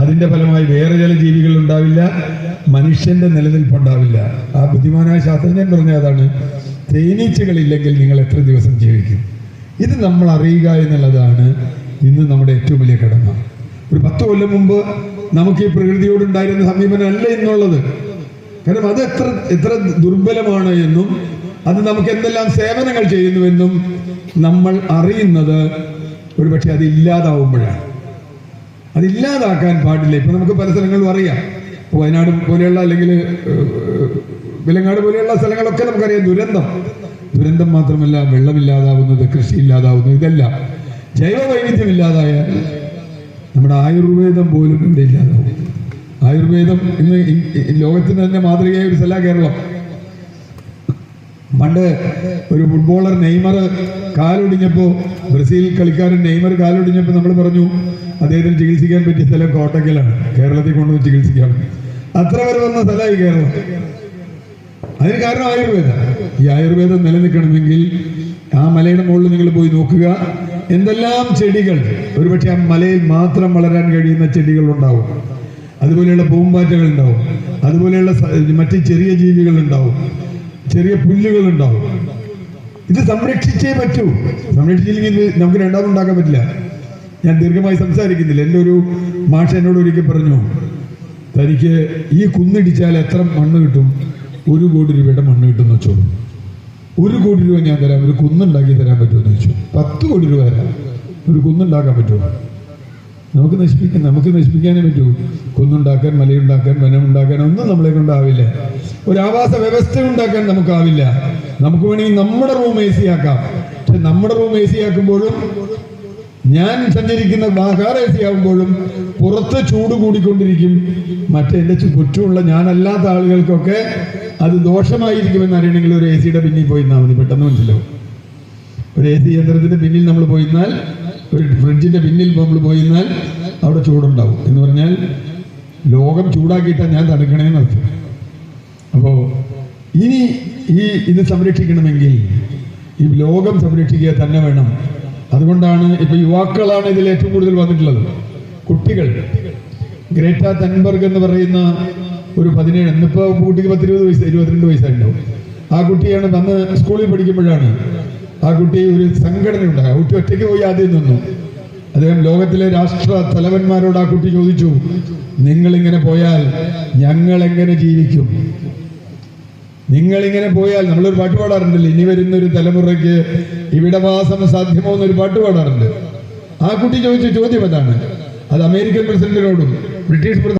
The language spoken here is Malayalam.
അതിന്റെ ഫലമായി വേറെ ചില ജീവികൾ ഉണ്ടാവില്ല മനുഷ്യന്റെ നിലനിൽപ്പുണ്ടാവില്ല. ആ ബുദ്ധിമാനായ ശാസ്ത്രജ്ഞൻ പറഞ്ഞ അതാണ് തേനീച്ചകളില്ലെങ്കിൽ നിങ്ങൾ എത്ര ദിവസം ജീവിക്കും? ഇത് നമ്മൾ അറിയുക എന്നുള്ളതാണ് ഇന്ന് നമ്മുടെ ഏറ്റവും വലിയ കടമ. ഒരു പത്ത് കൊല്ലം മുമ്പ് നമുക്ക് ഈ പ്രകൃതിയോടുണ്ടായിരുന്ന സമീപനം അല്ല ഇന്നുള്ളത് കാരണം അത് എത്ര എത്ര ദുർബലമാണ് എന്നും അത് നമുക്ക് എന്തെല്ലാം സേവനങ്ങൾ ചെയ്യുന്നുവെന്നും നമ്മൾ അറിയുന്നത് ഒരുപക്ഷെ അത് ഇല്ലാതാവുമ്പോഴാണ്. അതില്ലാതാക്കാൻ പാടില്ല. ഇപ്പൊ നമുക്ക് പല സ്ഥലങ്ങളും അറിയാം. വയനാട് പോലെയുള്ള അല്ലെങ്കിൽ വിലങ്ങാട് പോലെയുള്ള സ്ഥലങ്ങളൊക്കെ നമുക്കറിയാം. ദുരന്തം. ദുരന്തം മാത്രമല്ല വെള്ളമില്ലാതാവുന്നത് കൃഷി ഇല്ലാതാവുന്നത് ഇതെല്ലാം. ജൈവ വൈവിധ്യം ഇല്ലാതായാൽ നമ്മുടെ ആയുർവേദം പോലും ഇവിടെ ഇല്ലാതാവും ആയുർവേദം ഇന്ന് ലോകത്തിന് തന്നെ മാതൃകയായ ഒരു സ്ഥല കേരളം. പണ്ട് ഒരു ഫുട്ബോളർ നെയ്മർ കാലൊടിഞ്ഞപ്പോ ബ്രസീൽ കളിക്കാരൻ നെയ്മർ കാലൊടിഞ്ഞപ്പോ നമ്മൾ പറഞ്ഞു അദ്ദേഹത്തിന് ചികിത്സിക്കാൻ പറ്റിയ സ്ഥലം കോട്ടക്കലാണ്. കേരളത്തിൽ കൊണ്ടുവന്ന് ചികിത്സിക്കാൻ. അത്ര വരെ വന്ന സ്ഥലമായി കേരളം. അതിന് കാരണം ആയുർവേദം. ഈ ആയുർവേദം നിലനിൽക്കണമെങ്കിൽ ആ മലയുടെ മുകളിൽ നിങ്ങൾ പോയി നോക്കുക. എന്തെല്ലാം ചെടികൾ? ഒരുപക്ഷെ ആ മലയിൽ മാത്രം വളരാൻ കഴിയുന്ന ചെടികൾ ഉണ്ടാവും അതുപോലെയുള്ള പൂമ്പാറ്റകൾ ഉണ്ടാവും. അതുപോലെയുള്ള മറ്റ് ചെറിയ ജീവികൾ ഉണ്ടാവും. ചെറിയ പുല്ലുകൾ ഉണ്ടാവും. ഇത് സംരക്ഷിച്ചേ പറ്റൂ. സംരക്ഷിച്ചില്ലെങ്കിൽ നമുക്ക് രണ്ടാമത് ഉണ്ടാക്കാൻ പറ്റില്ല. ഞാൻ ദീർഘമായി സംസാരിക്കുന്നില്ല. എന്റെ ഒരു മാഷ എന്നോട് ഒരിക്കൽ പറഞ്ഞു തനിക്ക് ഈ കുന്നിടിച്ചാൽ എത്ര മണ്ണ് കിട്ടും? ഒരു കോടി രൂപയുടെ മണ്ണ് കിട്ടുമെന്ന് വെച്ചോളൂ ഒരു കോടി രൂപ ഞാൻ തരാം. ഒരു കുന്നുണ്ടാക്കി തരാൻ പറ്റുമെന്ന് ചോദിച്ചു പത്ത് കോടി രൂപ തരാം. ഒരു കുന്നുണ്ടാക്കാൻ പറ്റുമോ? നമുക്ക് നശിപ്പിക്കാൻ നമുക്ക് നശിപ്പിക്കാനേ പറ്റൂ. കുന്നുണ്ടാക്കാൻ മലയുണ്ടാക്കാൻ വനമുണ്ടാക്കാൻ ഒന്നും നമ്മളെ കൊണ്ടാവില്ല. ഒരു ആവാസ വ്യവസ്ഥ ഉണ്ടാക്കാൻ നമുക്കാവില്ല. നമുക്ക് വേണമെങ്കിൽ നമ്മുടെ റൂം എ സി ആക്കാം. പക്ഷെ നമ്മുടെ റൂം എ സി ആക്കുമ്പോഴും ഞാൻ സഞ്ചരിക്കുന്ന കാർ എ സി ആകുമ്പോഴും പുറത്ത് ചൂട് കൂടിക്കൊണ്ടിരിക്കും. മറ്റേ എന്റെ ചുറ്റുമുള്ള ഞാനല്ലാത്ത ആളുകൾക്കൊക്കെ അത് ദോഷമായിരിക്കുമെന്ന് അറിയണമെങ്കിൽ ഒരു എ സിയുടെ പിന്നിൽ പോയി നിന്നാൽ മതി. പെട്ടെന്ന് മനസ്സിലാവും. ഒരു എ സി യന്ത്രത്തിന്റെ പിന്നിൽ നമ്മൾ പോയിന്നാൽ ഒരു ഫ്രിഡ്ജിന്റെ പിന്നിൽ നമ്മൾ പോയിന്നാൽ അവിടെ ചൂടുണ്ടാവും. എന്ന് പറഞ്ഞാൽ ലോകം ചൂടാക്കിയിട്ടാണ് ഞാൻ തടുക്കണേന്ന് അർത്ഥം. അപ്പോൾ ഇനി ഈ ഇത് സംരക്ഷിക്കണമെങ്കിൽ ഈ ലോകം സംരക്ഷിക്കുക തന്നെ വേണം. അതുകൊണ്ടാണ് ഇപ്പൊ യുവാക്കളാണ് ഇതിൽ ഏറ്റവും കൂടുതൽ വന്നിട്ടുള്ളത്. കുട്ടികൾ. ഗ്രേറ്റ തൻബർഗ് എന്ന് പറയുന്ന ഒരു പതിനേഴ് ഇന്നിപ്പോ കുട്ടിക്ക് പത്തിരുപത് വയസ്സ് ഇരുപത്തിരണ്ട് വയസ്സായിട്ടുണ്ടാവും. ആ കുട്ടിയാണ് വന്ന് സ്കൂളിൽ പഠിക്കുമ്പോഴാണ് ആ കുട്ടി ഒരു സംഘടന ഉണ്ടായി ആ കുട്ടി ഒറ്റയ്ക്ക് പോയി ആദ്യം നിന്നു. അദ്ദേഹം ലോകത്തിലെ രാഷ്ട്ര തലവന്മാരോട് ആ കുട്ടി ചോദിച്ചു നിങ്ങൾ ഇങ്ങനെ പോയാൽ ഞങ്ങൾ എങ്ങനെ ജീവിക്കും? നിങ്ങൾ ഇങ്ങനെ പോയാൽ നമ്മളൊരു പാട്ട് പാടാറുണ്ടല്ലോ. ഇനി വരുന്ന ഒരു തലമുറയ്ക്ക് ഇവിടെ വാസം സാധ്യമോ എന്നൊരു പാട്ട് പാടാറുണ്ട്. ആ കുട്ടി ചോദിച്ച ചോദ്യം അതാണ്. അത് അമേരിക്കൻ പ്രസിഡന്റിനോടും ബ്രിട്ടീഷ്